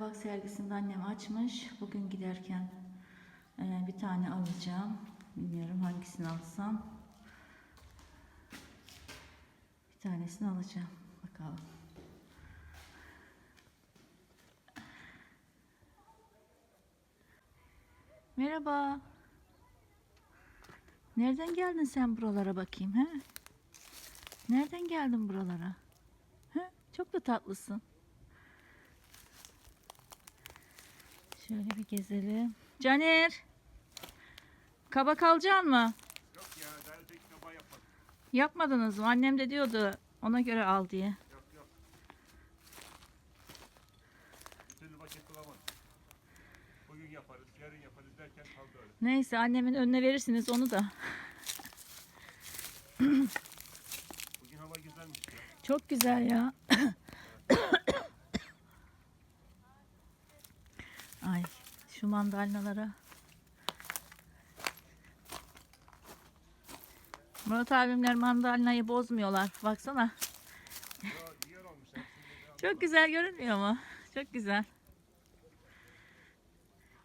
kabak sergisinde annem açmış. Bugün giderken e, bir tane alacağım. Bilmiyorum hangisini alsam. Bir tanesini alacağım. Bakalım. Merhaba. Nereden geldin sen buralara bakayım he? Nereden geldin buralara? He? Çok da tatlısın. Şöyle bir gezelim. Caner. Kabak alacaksın mı? Yok ya daha tek kaba yapmadım. Yapmadınız mı? Annem de diyordu ona göre al diye. Yok yok. Bir türlü vakit bulamadım. Bugün yaparız, yarın yaparız derken kaldı öyle. Neyse annemin önüne verirsiniz onu da. Bugün hava güzelmiş ya. Çok güzel ya. Şu mandalinalara. Murat abimler mandalinayı bozmuyorlar. Baksana. Çok güzel görünmüyor mu? Çok güzel.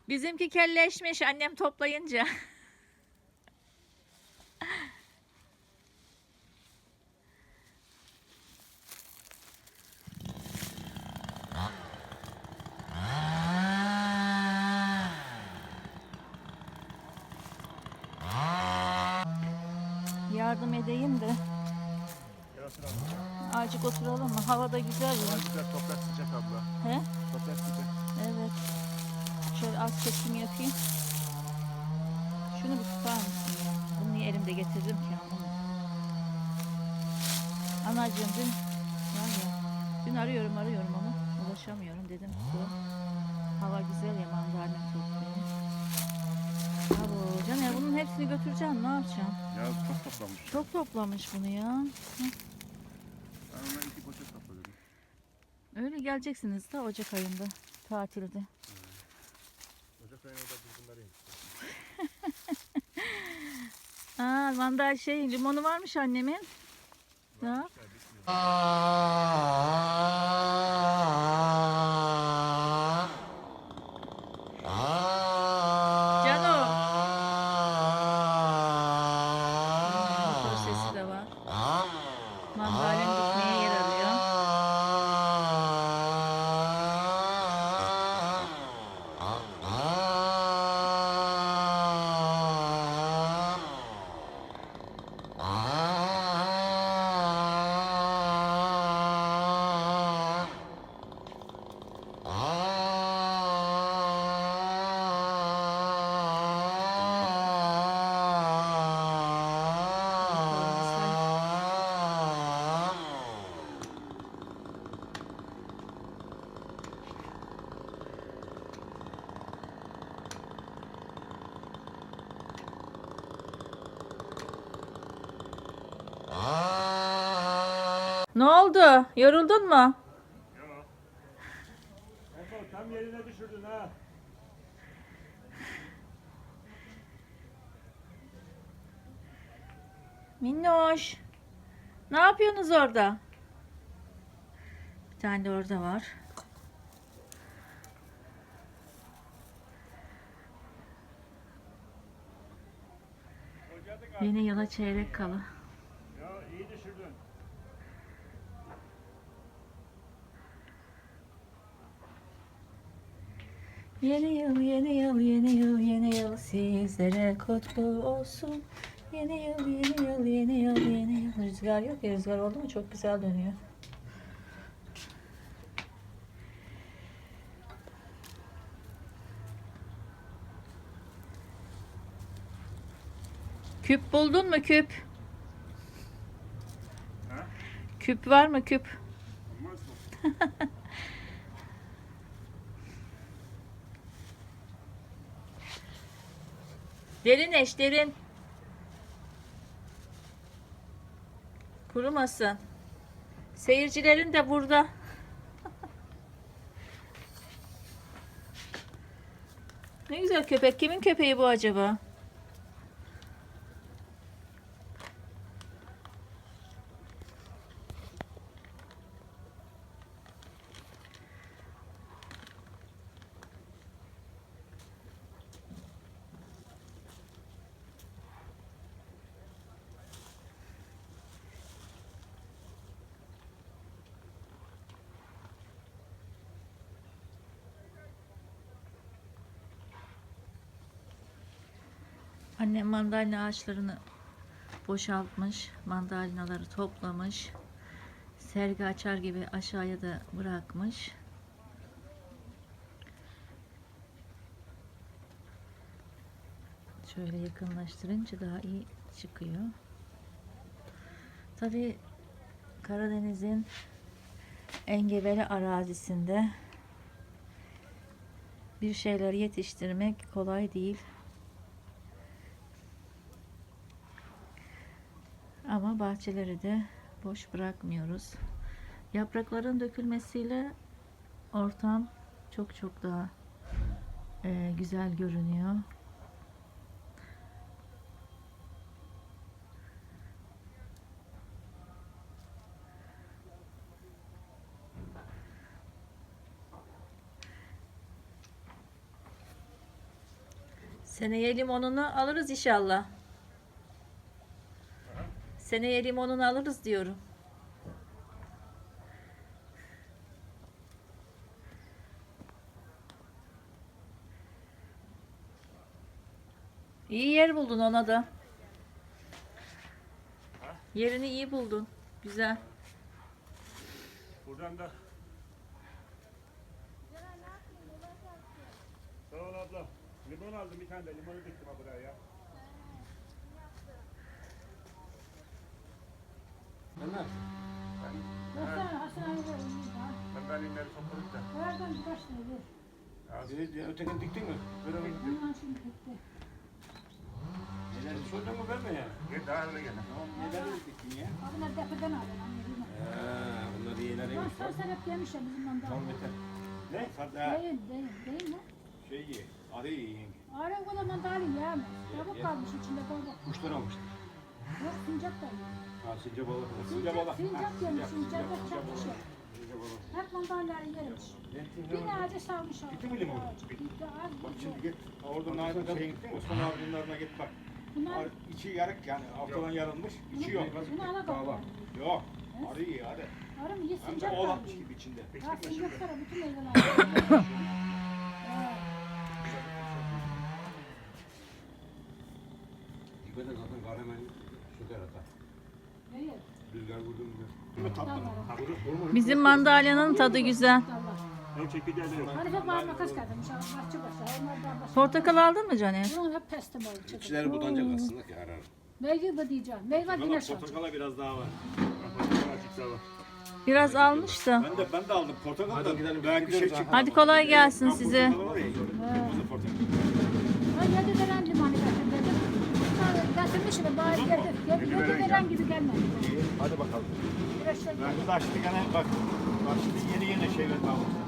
Bizimki kelleşmiş annem toplayınca. Yardım edeyim de azıcık oturalım mı? Hava da güzel ya. Güzel güzel toprak sıcak abla. He? Toprak sıcak. Evet. Şöyle az kesim yapayım. Şunu bir tutar mısın ya? Bunu niye elimde getirdim ki anlamadım. Anacığım dün var ya dün arıyorum arıyorum onu ulaşamıyorum dedim bu hava güzel ya mandalina toplayayım. Hepsini götüreceksin ne yapacaksın? Ya çok toplamış. Çok toplamış bunu ya. Ben ona iki poşet topladım. Öyle geleceksiniz de Ocak ayında tatilde. Ocak ayında da biz bunları. Aa mandal şey limonu varmış annemin. Ya. Ya Ne oldu? Yoruldun mu? Yok. Tam yerine düşürdün ha. Minnoş. Ne yapıyorsunuz orada? Bir tane de orada var. Yeni yıla çeyrek kalı. Ya iyi düşürdün. Yeni yıl, yeni yıl, yeni yıl, yeni yıl sizlere kutlu olsun. Yeni yıl, yeni yıl, yeni yıl, yeni yıl. Rüzgar yok ya, rüzgar oldu mu çok güzel dönüyor. Küp buldun mu küp? Ha? Küp var mı küp? Olmaz mı? Derin eş derin. Kurumasın. Seyircilerin de burada. ne güzel köpek. Kimin köpeği bu acaba? Annem mandalina ağaçlarını boşaltmış. Mandalinaları toplamış. Sergi açar gibi aşağıya da bırakmış. Şöyle yakınlaştırınca daha iyi çıkıyor. Tabii Karadeniz'in engebeli arazisinde bir şeyler yetiştirmek kolay değil. Ama bahçeleri de boş bırakmıyoruz. Yaprakların dökülmesiyle ortam çok çok daha eee, güzel görünüyor. Seneye limonunu alırız inşallah. Seneye limonunu alırız diyorum. İyi yer buldun ona da. Yerini iyi buldun. Güzel. Buradan da Sağ ol abla. Limon aldım bir tane de limonu diktim buraya ya. Ömer. Baksana Hasan abi de ölmüş ha. Sandalyinleri topladık da. Nereden birkaç tane ver. Ee, ötekini diktin mi? Böyle mi? Bundan şimdi. Neler mu ya? Gel daha öyle gel. Tamam neler diktin ya? Bunlar depodan aldım anne. Eee bunlar Ben iyileriymiş. Tamam yeter. Ne? Hatta Değil, değil, değil mi? şey ye. Arı ye yenge. Ara o zaman da alayım ya. Tavuk kalmış içinde dolu. Kuşlar almıştır. Yok sincap da yok. Ha sincap balık. Sincap balık. Sincap yemiş, sincap da çok bir şey. Sincap balık. Hep mandalları yemiş. Bir ağacı salmış o. Gitti mi limon? Gitti az Bak şimdi şey. git. Orada Nail şeye gittin mi? Osman abinin yanına git bak. Bunlar, Ar- içi yarık yani haftadan yarılmış. içi yok. bunu ala bak. Yok. Arı ye arı. Arı mı ye sincap oğlanmış kalmış. gibi içinde. Ha sincap sonra bütün meyveler. Et zaten kar hemen söker atar. Değil. Rüzgar vurdu mu? Değil mi tatlı? Tamam. Bizim mandalyanın tadı güzel. Çekirdeği de bağırma. Bahçe başı. Başı. Portakal aldın mı Caner? Bunun hep pestim oldu. çıktı. İçleri budanacak aslında ki arar. Meyve mi diyeceğim? Meyve güneş. Portakala biraz daha var. Biraz almış da. Ben de ben de aldım portakal da belki şey çıktı. Hadi kolay gelsin size. Portakal var ya. Kırmızı portakal. Ben yedi limanı. Sonra Getirmişim bari getir. Yedi, yedi veren gibi gelmedi. Hadi bakalım. Biraz şey Ben de açtı gene bak. Açtı yeni yeni şeyler daha var.